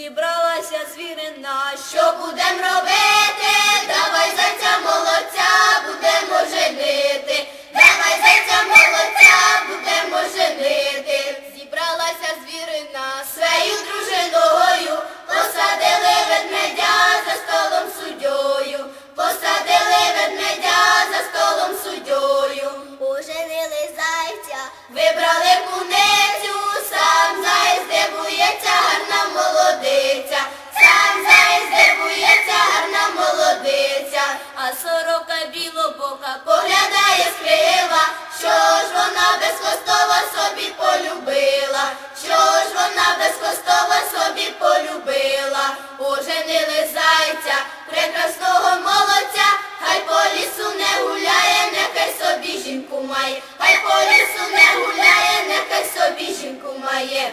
зібралася звірина. Що будем робити? Давай зайця молодця, будемо женити. Давай зайця молодця, будемо женити. Зібралася звірина своєю дружиною, посадили ведмедя за столом суддєю. Посадили ведмедя за столом суддєю. Оженили зайця. Вибрали сорока білобока поглядає з що ж вона безкостова собі полюбила, що ж вона безкостова собі полюбила, оженили зайця, прекрасного молодця, хай по лісу не гуляє, нехай собі жінку має, хай по лісу не гуляє, нехай собі жінку має.